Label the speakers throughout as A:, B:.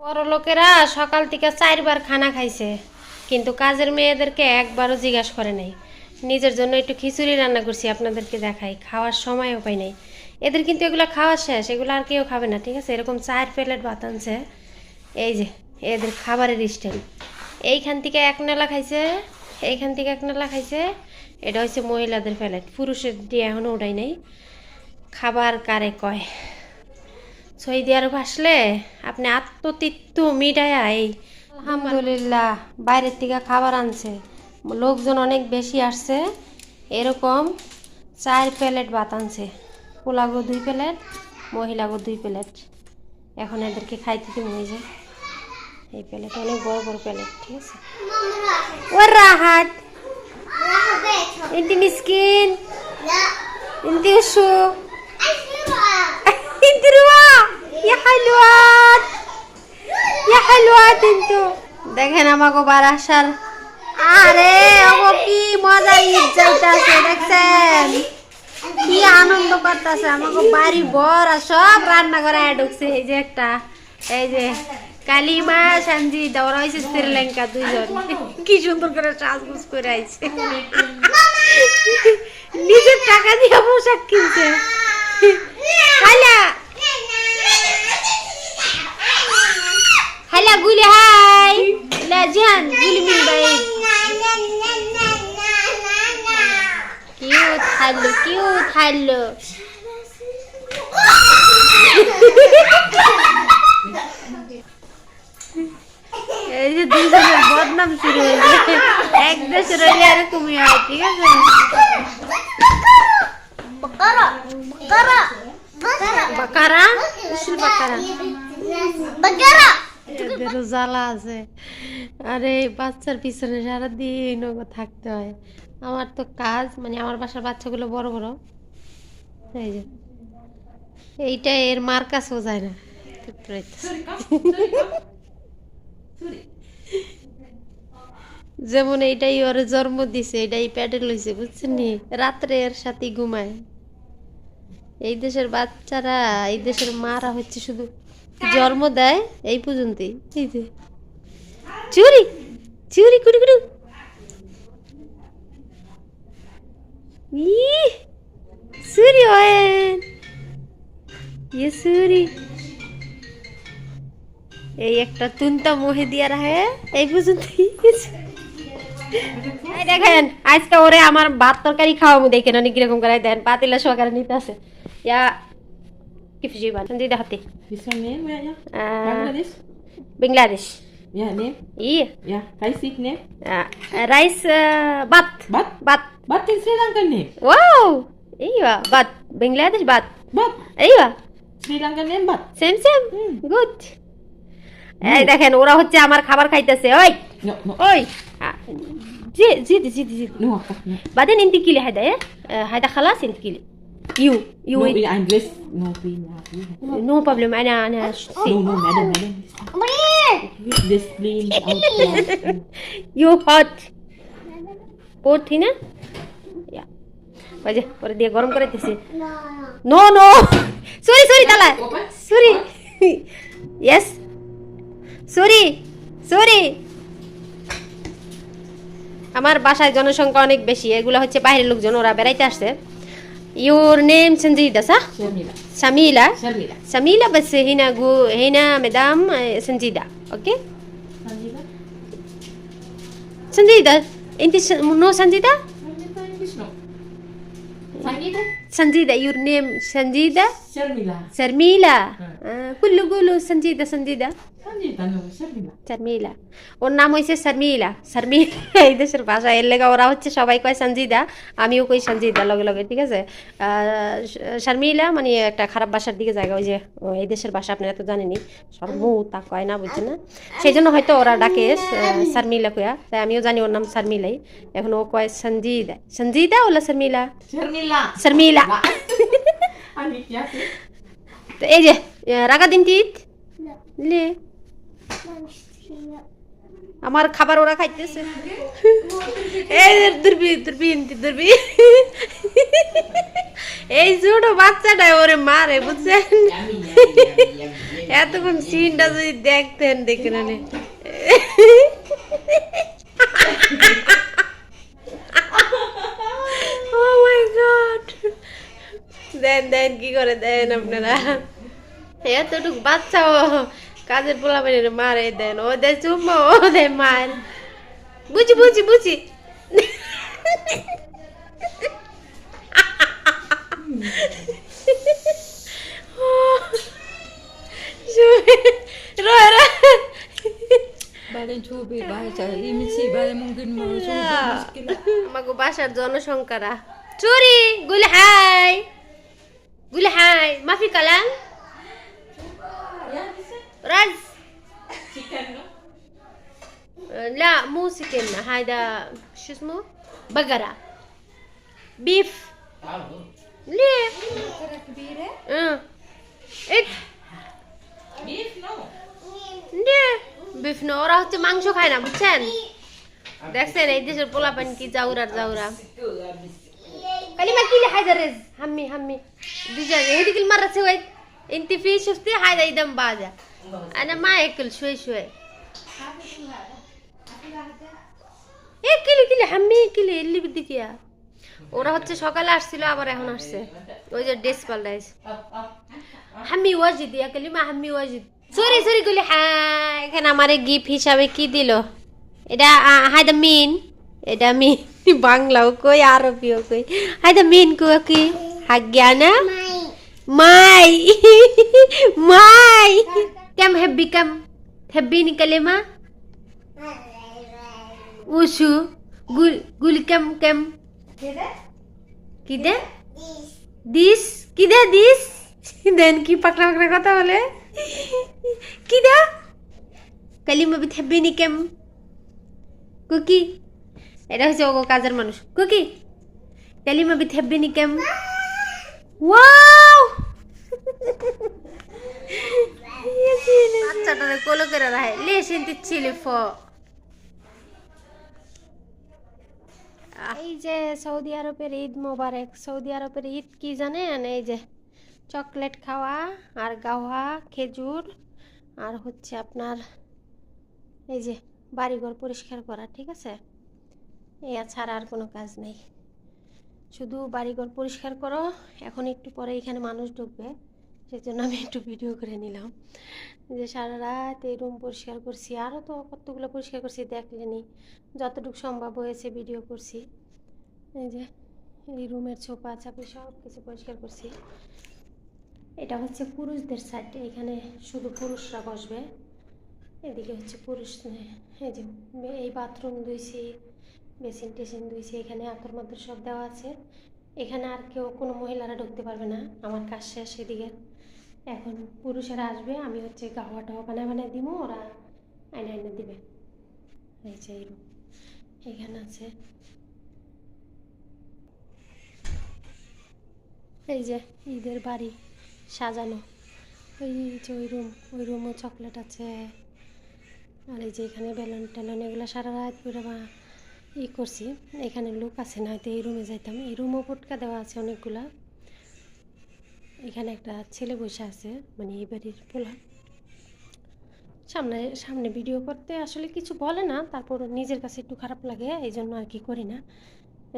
A: বড় লোকেরা সকাল থেকে চারবার খানা খাইছে, কিন্তু কাজের মেয়েদেরকে একবারও জিজ্ঞাসা করে নাই। নিজের জন্য একটু খিচুড়ি রান্না করছি আপনাদেরকে দেখাই, খাওয়ার সময়ও পাই নাই। এদের কিন্তু এগুলো খাওয়া শেষ, এগুলো আর কেউ খাবে না, ঠিক আছে? এরকম চার প্লেট ভাত আনছে, এই যে, এদের খাবারের স্টাইল। এইখান থেকে এক নেলা খাইছে, এইখান থেকে এক নালা খাইছে, এটা হচ্ছে মহিলাদের প্লেট, পুরুষের দিয়ে এখনও ওটাই নেই। খাবার কারে কয়? সৌদি আরব আসলে আপনি আত্মতিত্ব মিটায়া এই আলহামদুলিল্লাহ, বাইরের থেকে খাবার আনছে। লোকজন অনেক বেশি আসছে। এরকম চার প্লেট ভাত আনছে। পোলাগো দুই প্লেট, মহিলাগো দুই প্লেট। এখন এদেরকে খাইতে দিতে হয়ে যায় এই প্লেট অনেক বড় বড় প্লেট, ঠিক আছে? ও রাহাত! ইন্তি মিসকিন। ইন্তি উসু انت رواح يا حلوات يا حلوات انتو দেখেন আমাকে বারাসার আরে ওগো কি মজা ঈদ যাইতাছে দেখছেন কি আনন্দ করতেছে আমাকে বাড়ি বড় সব রান্না করে ঢুকছে এই যে একটা এই যে কালিমা সঞ্জি দৌড়া হয়েছে শ্রীলঙ্কা দুইজন কি সুন্দর করে সাজগুজ করে আইছে নিজের টাকা দিয়ে পোশাক কিনছে হালা হালা গুলি হাই লা জান গুলি মিল ভাই কিউট হাল্লো কিউট হাল্লো এই যে দুজনের বদনাম শুরু হয়েছে। এক দেশের হইলে এরকমই হয় ঠিক আছে? বাকারা বাকারা এদেরও জ্বালা আছে। আরে এই বাচ্চার পিছনে সারাদিন থাকতে হয়। আমার তো কাজ মানে আমার বাসার বাচ্চাগুলো বড় বড়। এই যে এইটা এর মার কাছেও যায় না। যেমন এইটাই ওর জন্ম দিছে এটাই প্যাডেল লইছে বুঝছেন রাত্রে এর সাথে ঘুমায়। এই দেশের বাচ্চারা, এই দেশের মারা হচ্ছে শুধু জন্ম দেয় এই পর্যন্তই। এই যে। চুরি চুরি কুড়ি কুড়ি ইয়ে এই একটা তুনতা মোহে দিয়া রাহে এই পর্যন্তই। এই দেখেন, আজকে ওরে আমার ভাত তরকারি খাওয়াবো, দেখেন অনেক কীরকম করে, দেন, পাতিলা সহকারে নিতে আছে। ইয়া كيف جيبان عندي دهتي
B: This one name, yeah, yeah.
A: آه
B: Bangladesh?
A: Bangladesh
B: Yeah, name?
A: ايه
B: Yeah. Raisi name?
A: آه رايس آه بط
B: But?
A: بط
B: But in Sri Lankan name?
A: Wow ايوه بط بنغلاديش بط
B: But?
A: ايوه
B: Sri Lankan name but?
A: Same same
B: hmm.
A: Good এই দেখেন ওরা হচ্ছে আমার খাবার খাইতেছে ওই
B: No, no.
A: ওই آه، زيد زيد زيد زيد
B: No, no.
A: بعدين انت كيلي هذا ايه آه، هذا خلاص انت كيلي You. You.
B: No, wait. I'm just. No, please.
A: No problem. Ana, ana.
B: No, no, madam, madam. This plane out
A: here. You hot. Poor Tina? Yeah. বাজে পরে দিয়ে গরম করে দিছি নো নো সরি সরি তালা sorry yes sorry sorry আমার বাসায় জনসংখ্যা অনেক বেশি এগুলো হচ্ছে বাইরের লোকজন ওরা বেড়াইতে আসছে Your name Sanjida, sir?
B: Shamila.
A: Shamila?
B: Shamila.
A: Shamila bas Hina Gu Hina Madam eh, Sanjida.
B: Okay?
A: Sanjida. Sanjida. English no Sanjida?
B: Sanjida English no. Sanjida?
A: سنجيدة يور نيم سنجيدة
B: Sharmila.
A: سرميلة آه. كله قولوا سنجيدة سنجيدة
B: Sangita no, Sharmila.
A: সারমিলা ওর নাম হয়েছে শর্মিলা শর্মিলা এই দেশের ভাষা এর লেগা ওরা হচ্ছে সবাই কয় সঞ্জিদা আমিও কই সঞ্জিদা লগে লগে ঠিক আছে আহ, শর্মিলা মানে একটা খারাপ ভাষার দিকে জায়গা ওই যে ও, এই দেশের ভাষা আপনারা তো জানেনই সর্বু তা কয় না বুঝছেন না সেই জন্য হয়তো ওরা ডাকে আহ, শর্মিলা কয়া তাই আমিও জানি ওর নাম শর্মিলাই এখন ও কয় সঞ্জিদা সঞ্জিদা ওলা শর্মিলা
B: Sharmila.
A: শর্মিলা তো এই যে রাগা দিন তিত লে আমার খাবার ওরা খাইতেছে এই দুর্বি দুর্বিন দুর্বি এই ছোট বাচ্চাটা ওরে মারে বুঝছেন এতক্ষণ সিনটা যদি দেখতেন দেখে না ও মাই গড দেন দেন কি করে দেন আপনারা? এতটুকু বাচ্চাও কাজের পোলা বেরিয়ে মারে দেন ও দেয় চুম্মা ও দেয় মার বুঝি বুঝি বুঝি। বাসার জনসংখ্যারা। চুরি গুল হাই। Bulha ma fi kala la musikin ha da shismo bagara. Beef. Mm.
B: Beef no
A: raw timang shokha na buchan. Da kisah na iji pulapan kizaura zaura. জাউরার জাউরা كلمة كيلي حيدا رز همي همي دجاج هذيك المرة سويت انت في شفتي هذا يدم باجة انا ما اكل شوي شوي ايه كيلي كيلي حمي كيلي اللي بدك اياه ওরা হচ্ছে সকালে আসছিল আবার এখন আসছে ওই যে ড্রেস পাল্টাইছে হাম্মি ওয়াজিদ ইয়া কালিমা হাম্মি ওয়াজিদ সরি সরি গুলি হ্যাঁ এখানে আমারে গিফট হিসাবে কি দিল এটা হায়দা মিন এটা আমি বাংলাও কই, আরবিও কই। হায়দা মিন কো কি? হাগ্যানা? মাই। মাই। কেম হেব্বি কেম? হেব্বি নি কালিমা উশু গুল গুল কেম কেম? কিদে? দিস। কিদে দিস? দেন কি পাকড়া পাকড়া কথা বলে? কি দে কালিমা বিথেবিনি কেম? কুকি এটা হচ্ছে ওগো কাজের মানুষ। কুকি কালিমা বিথেবিনি কেম ওয়াও বাচ্চাটারে কোলো করে রাখে। লে, সিনতি ছিলি ফ। এই যে সৌদি আরবের ঈদ মোবারক, সৌদি আরবের ঈদ কি জানেন? এই যে চকলেট খাওয়া আর গাওয়া, খেজুর আর হচ্ছে আপনার এই যে বাড়িঘর পরিষ্কার করা, ঠিক আছে? এ ছাড়া আর কোনো কাজ নেই। শুধু বাড়িঘর পরিষ্কার করো, এখন একটু পরে এখানে মানুষ ঢুকবে, সেজন্য আমি একটু ভিডিও করে নিলাম। যে সারা রাত এই রুম পরিষ্কার করছি আরও তো কতগুলো পরিষ্কার করছি দেখলেনি, যতটুকু সম্ভব হয়েছে ভিডিও করছি। এই যে, এই রুমের ছোপা চাপি সব কিছু পরিষ্কার করছি। এটা হচ্ছে পুরুষদের সাইড এখানে শুধু পুরুষরা বসবে। এদিকে হচ্ছে পুরুষ, এই যে, এই বাথরুম ধুইছি বেসিন টেসিন ধুইছি, এখানে আতর মাতর সব দেওয়া আছে। এখানে আর কেউ, কোনো মহিলারা ঢুকতে পারবে না। আমার কাজ শেষ এদিকে। এখন পুরুষেরা আসবে, আমি হচ্ছে গাওয়া টাওয়া বানায় বানায় দিব ওরা আইনে আইনে দিবে। এই যে এখানে আছে। এই যে ঈদের বাড়ি সাজানো। ওই যে ওই রুম, ওই রুমও চকলেট আছে। আর এই যে এখানে বেলুন টেলুন, এগুলো সারা রাত করে বা ই করছি। এখানে লোক আছে না হয়তো এই রুমে যাইতাম। এই রুমও পটকা দেওয়া আছে অনেকগুলা। এখানে একটা ছেলে বসে আছে মানে এই বাড়ির পোলা। সামনে সামনে ভিডিও করতে আসলে কিছু বলে না, তারপর নিজের কাছে একটু খারাপ লাগে এই জন্য আর কি করি না।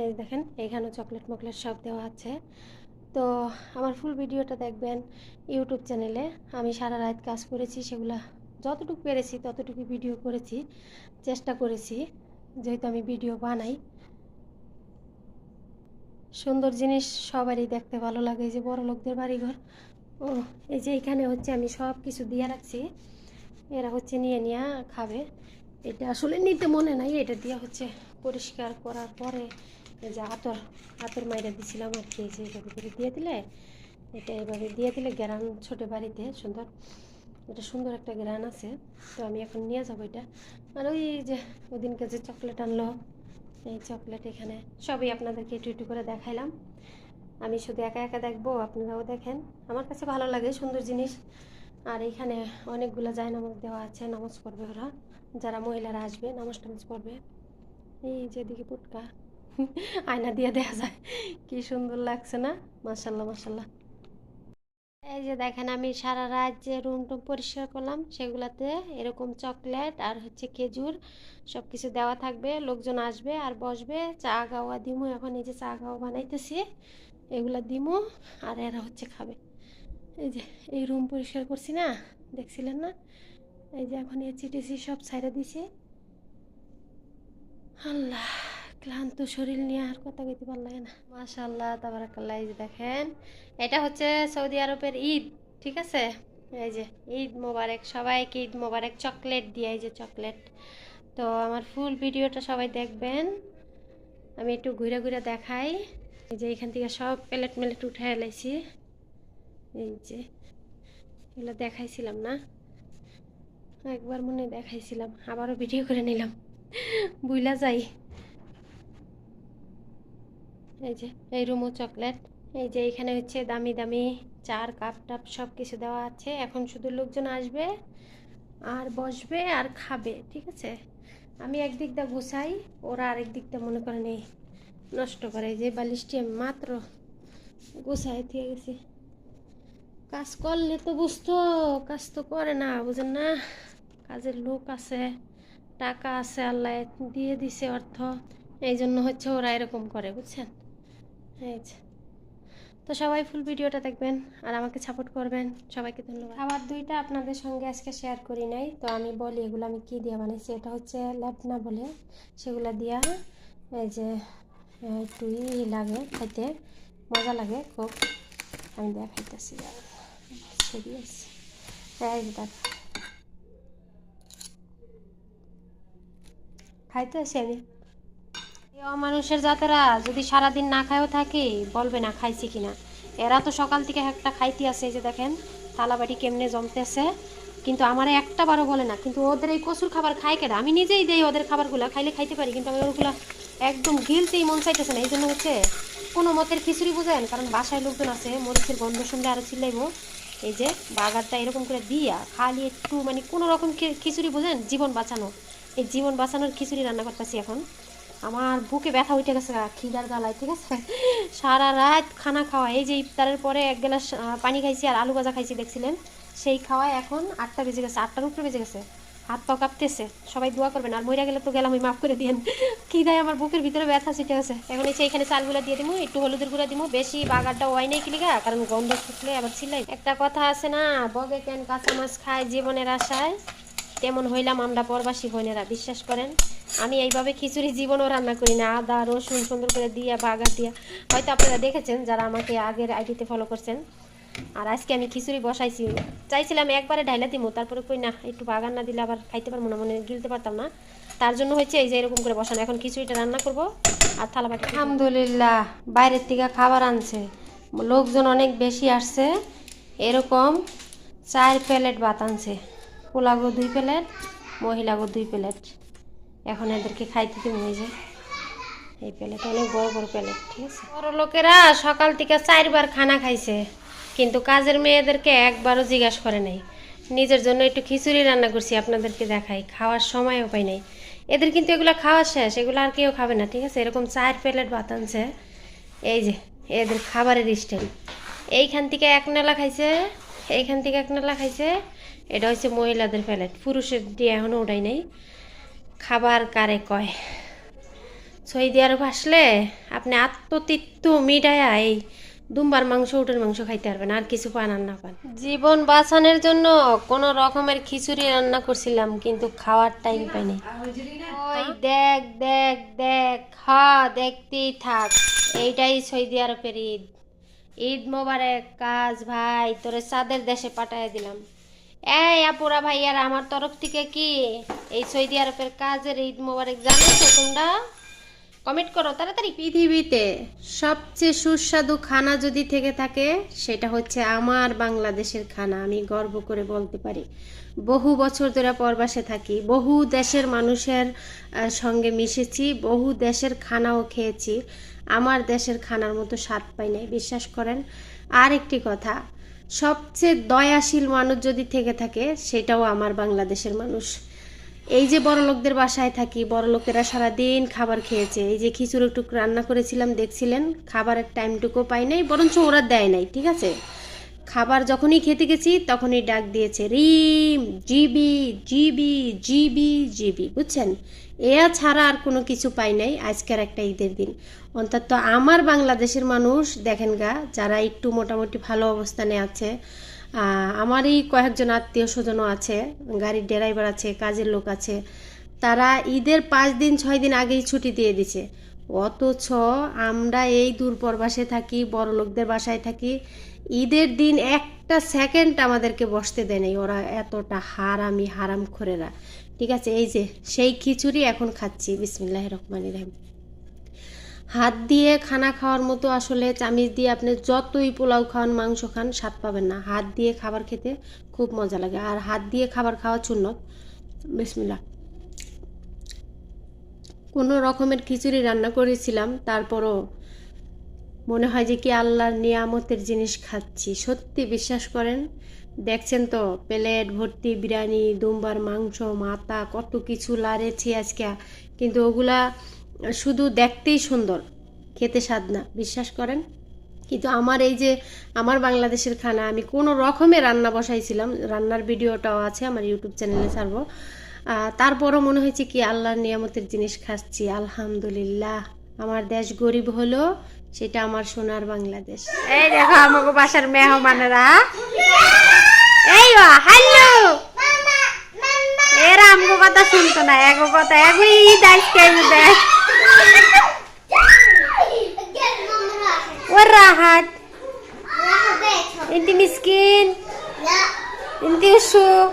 A: এই দেখেন এইখানেও চকলেট মকলেট সব দেওয়া আছে। তো আমার ফুল ভিডিওটা দেখবেন ইউটিউব চ্যানেলে আমি সারা রাত কাজ করেছি, সেগুলা যতটুকু পেরেছি ততটুকু ভিডিও করেছি, চেষ্টা করেছি। যেহেতু আমি ভিডিও বানাই, সুন্দর জিনিস সবারই দেখতে ভালো লাগে, এই যে বড় লোকদের বাড়িঘর। ও এই যে এখানে হচ্ছে আমি সব কিছু দিয়ে রাখছি। এরা হচ্ছে নিয়ে নিয়ে খাবে। এটা আসলে নিতে মনে নাই, এটা দিয়ে হচ্ছে পরিষ্কার করার পরে যে আতর আতর মাইরা দিছিলাম আর কি যে এইভাবে করে দিয়ে দিলে, এটা এভাবে দিয়ে দিলে গ্রান ছোটো বাড়িতে, সুন্দর। এটা সুন্দর একটা গ্রান আছে, তো আমি এখন নিয়ে যাব এটা। আর ওই যে ওদিনকে যে চকলেট আনলো, এই চকলেট এখানে সবই আপনাদেরকে একটু একটু করে দেখাইলাম। আমি শুধু একা একা দেখব, আপনারাও দেখেন। আমার কাছে ভালো লাগে সুন্দর জিনিস। আর এখানে অনেকগুলো যায় নামাজ দেওয়া আছে, নামাজ পড়বে ওরা। যারা মহিলারা আসবে, নামাজ টামাজ পড়বে। এই যেদিকে পুটকা, আয়না দিয়ে দেওয়া যায়। কি সুন্দর লাগছে না? মাসাল্লাহ মাসাল্লাহ এই যে দেখেন, আমি সারা রাত যে রুম টুম পরিষ্কার করলাম, সেগুলাতে এরকম চকলেট আর হচ্ছে খেজুর সব কিছু দেওয়া থাকবে। লোকজন আসবে আর বসবে। চা গাওয়া দিমু, এখন এই যে চা গাওয়া বানাইতেছি, এগুলা দিমু আর এরা হচ্ছে খাবে। এই যে, এই রুম পরিষ্কার করছি না, দেখছিলেন না? এই যে এখন এ চিটেছি সব ছাইড়া দিছি। আল্লাহ। ক্লান্ত শরীর নিয়ে আর কথা কইতে পারল না। মাশাল্লাহ তাবারাকাল্লাহ। এই যে দেখেন, এটা হচ্ছে সৌদি আরবের ঈদ, ঠিক আছে? এই যে ঈদ মোবারক, সবাইকে ঈদ মোবারক, চকলেট দিয়ে, এই যে চকলেট। তো আমার ফুল ভিডিওটা সবাই দেখবেন। আমি একটু ঘুরে ঘুরে দেখাই। এই যে এখান থেকে সব প্লেট মেলেট উঠে এলাইছি। এই যে, এগুলো দেখাইছিলাম না। একবার মনে দেখাইছিলাম, আবারও ভিডিও করে নিলাম। বুইলা যাই। এই যে, এই রুমো চকলেট। এই যে, এখানে হচ্ছে দামি দামি চার কাপ টাপ সব কিছু দেওয়া আছে। এখন শুধু লোকজন আসবে, আর বসবে, আর খাবে, ঠিক আছে? আমি একদিক দিয়ে গুছাই, ওরা আরেক দিকটা মনে করেন এই নষ্ট করে। যে বালিশটি আমি মাত্র গুছাই দিয়ে গেছি। কাজ করলে তো বুঝতো, কাজ তো করে না, বুঝেন না? কাজের লোক আছে, টাকা আছে, আল্লাহ দিয়ে দিছে অর্থ। এই জন্য হচ্ছে ওরা এরকম করে, বুঝছেন? তো সবাই ফুল ভিডিওটা দেখবেন আর আমাকে সাপোর্ট করবেন। সবাইকে ধন্যবাদ। খাবার দুইটা আপনাদের সঙ্গে আজকে শেয়ার করি নাই। তো আমি বলি এগুলো আমি কি দিয়ে বানাইছি? এটা হচ্ছে ল্যাবনা বলে। সেগুলো দিয়া এই যে একটু লাগে খাইতে। মজা লাগে খুব। আমি দেখাইতেছি খাইতেছি খাইতে আসি আমি। এই অমানুষের জাতেরা, যদি সারাদিন না খায়ও থাকে, বলবে না খাইছি কিনা। এরা তো সকাল থেকে একটা খাইতে আছে যে দেখেন, থালাবাটি কেমনে জমতেছে। কিন্তু আমার একটা বারো বলে না, কিন্তু ওদের এই কচুর খাবার খায় কেনা আমি নিজেই দেই ওদের খাবারগুলো, খাইলে খাইতে পারি, কিন্তু আমি ওগুলো একদম গিলতেই মন চাইতেছে না। এই জন্য হচ্ছে, কোনো মতের খিচুড়ি বুঝেন, কারণ বাসায় লোকজন আছে, মরিচের গন্ধ শুনলে আরও চিল্লাইবো। এই যে বাগারটা এরকম করে দিয়া, খালি একটু মানে কোনো রকম খিচুড়ি বুঝেন, জীবন বাঁচানো। এই জীবন বাঁচানোর খিচুড়ি রান্না করতেছি এখন। আমার বুকে ব্যথা উঠে গেছে খিদার গালায়, ঠিক আছে? সারা রাত খানা খাওয়া এই যে ইফতারের পরে এক গ্লাস পানি খাইছি আর আলু ভাজা খাইছি, দেখছিলেন? সেই খাওয়ায় এখন আটটা বেজে গেছে, আটটার উপরে বেজে গেছে। হাত পা কাঁপতেছে, সবাই দোয়া করবেন, আর মইরা গেলে তো গেলাম আমি মাফ করে দিয়েন। খিদায় আমার বুকের ভিতরে ব্যথা ছিটে গেছে। এখন এসে এখানে চালগুলা দিয়ে দিমু, একটু হলুদের গুঁড়া দিমু, বেশি বাগারটা ওয়াই নেই কিলিগা, কারণ গন্ধ শুকলে আবার ছিলাই একটা কথা আছে না, বগে কেন কাঁচা মাছ খায় জীবনের আশায়, তেমন হইলাম আমরা পরবাসী বোনেরা, বিশ্বাস করেন? আমি এইভাবে খিচুড়ি জীবনও রান্না করি না। আদা, রসুন সুন্দর করে দিয়া, বাগার দিয়া। হয়তো আপনারা দেখেছেন যারা আমাকে আগের আইডিতে ফলো করছেন। আর আজকে আমি খিচুড়ি বসাইছি। চাইছিলাম একবারে ঢাইলা দিমু, তারপরে কই না, একটু বাগান না দিলে আবার খাইতে পারব না, মনে গিলতে পারতাম না। তার জন্য হচ্ছে এই যে এরকম করে বসানো। এখন খিচুড়িটা রান্না করব আর থালা বাটি আলহামদুলিল্লাহ, বাইরের থেকে খাবার আনছে। লোকজন অনেক বেশি আসছে। এরকম চার প্লেট ভাত আনছে। পোলাগো দুই প্লেট মহিলাগো দুই প্লেট। এখন এদেরকে খাইতে দিব এই যে। এই প্লেট অনেক বড় বড় প্লেট, ঠিক আছে? বড় লোকেরা সকাল থেকে চারবার খানা খাইছে, কিন্তু কাজের মেয়েদেরকে একবারও জিজ্ঞাসা করে নাই। নিজের জন্য একটু খিচুড়ি রান্না করছি আপনাদেরকে দেখাই, খাওয়ার সময়ও পাই নাই। এদের কিন্তু এগুলো খাওয়া শেষ, এগুলো আর কেউ খাবে না, ঠিক আছে? এরকম চার প্লেট ভাত আনছে, এই যে, এদের খাবারের স্টাইল। এইখান থেকে এক নালা খাইছে, এইখান থেকে এক নালা খাইছে, এটা হচ্ছে মহিলাদের প্লেট, পুরুষের দিয়ে এখনও ওটাই নেই। খাবার কারে কয়? সৌদি আরব আসলে আপনি আত্মতৃপ্ত মিটায়া এই দুম্বার মাংস, উটের মাংস খাইতে পারবেন, আর কিছু পান, আর না পান। জীবন বাঁচানোর জন্য কোনো রকমের খিচুড়ি রান্না করছিলাম, কিন্তু খাওয়ার টাইম পাইনি। ওই দেখ দেখ দেখ, হা, দেখতেই থাক, এইটাই সৌদি আরবের ঈদ। ঈদ মোবারক, কাজ ভাই, তোরে চাঁদের দেশে পাঠায় দিলাম। এই আপুরা ভাইয়ার, আমার তরফ থেকে কি এই সৌদি আরবের কাজের ঈদ মোবারক জানো তো তোমরা? কমেন্ট করো তাড়াতাড়ি। পৃথিবীতে সবচেয়ে সুস্বাদু খানা যদি থেকে থাকে, সেটা হচ্ছে আমার বাংলাদেশের খানা। আমি গর্ব করে বলতে পারি, বহু বছর ধরে পরবাসে থাকি, বহু দেশের মানুষের সঙ্গে মিশেছি, বহু দেশের খানাও খেয়েছি। আমার দেশের খানার মতো স্বাদ পাই নাই, বিশ্বাস করেন। আর একটি কথা সবচেয়ে দয়াশীল মানুষ যদি থেকে থাকে, সেটাও আমার বাংলাদেশের মানুষ। এই যে বড় লোকদের বাসায় থাকি, বড় লোকেরা সারাদিন খাবার খেয়েছে, এই যে খিচুড়ি টুক রান্না করেছিলাম, দেখছিলেন, খাবারের টাইমটুকু পাই নাই, বরঞ্চ ওরা দেয় নাই, ঠিক আছে? খাবার যখনই খেতে গেছি, তখনই ডাক দিয়েছে, রিম, জিবি জিবি জিবি জিবি বুঝছেন? এ ছাড়া আর কোনো কিছু পাই নাই আজকের একটা ঈদের দিন। অন্তত আমার বাংলাদেশের মানুষ দেখেন গা, যারা একটু মোটামুটি ভালো অবস্থানে আছে আমারই কয়েকজন আত্মীয় স্বজনও আছে, গাড়ির ড্রাইভার আছে, কাজের লোক আছে, তারা ঈদের পাঁচ দিন, ছয় দিন আগেই ছুটি দিয়ে দিছে। অথচ আমরা এই দূর প্রবাসে থাকি, বড় লোকদের বাসায় থাকি, ঈদের দিন একটা সেকেন্ড আমাদেরকে বসতে দেয় নাই। ওরা এতটা হারামি হারাম খোরেরা ঠিক আছে, এই যে, সেই খিচুড়ি এখন খাচ্ছি বিসমিল্লাহ রহমান রহিম। হাত দিয়ে খানা খাওয়ার মতো আসলে চামিচ দিয়ে আপনি যতই পোলাও খান মাংস খান, স্বাদ পাবেন না। হাত দিয়ে খাবার খেতে খুব মজা লাগে। আর হাত দিয়ে খাবার খাওয়া চূন্য বিসমিল্লা কোনো রকমের খিচুড়ি রান্না করেছিলাম, তারপরও মনে হয় যে কি আল্লাহর নিয়ামতের জিনিস খাচ্ছি। সত্যি বিশ্বাস করেন দেখছেন তো, প্লেট, ভর্তি, বিরিয়ানি, দুম্বার, মাংস, মাথা, কত কিছু লাড়েছি আজকে। কিন্তু ওগুলা শুধু দেখতেই সুন্দর, খেতে স্বাদ না, বিশ্বাস করেন? কিন্তু আমার এই যে আমার বাংলাদেশের খানা, আমি কোনো রকমে রান্না বসাইছিলাম, রান্নার ভিডিওটাও আছে, আমার ইউটিউব চ্যানেলে ছাড়বো। তারপরও মনে হয়েছে কি, আল্লাহর নিয়ামতের জিনিস খাচ্ছি, আলহামদুলিল্লাহ। আমার দেশ গরিব হলো সেটা আমার সোনার বাংলাদেশ এই দেখো আমাকে বাসার মেহমানেরা এই হ্যালো এরা আমগো কথা শুনতো না এগো কথা এগো ঈদ আজকে দেখ ওর রাহাত انت مسكين انت وشو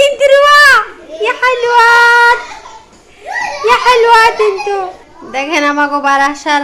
A: انت رواح يا حلوات يا حلوات انتو দেখেন আমাকে বারাসার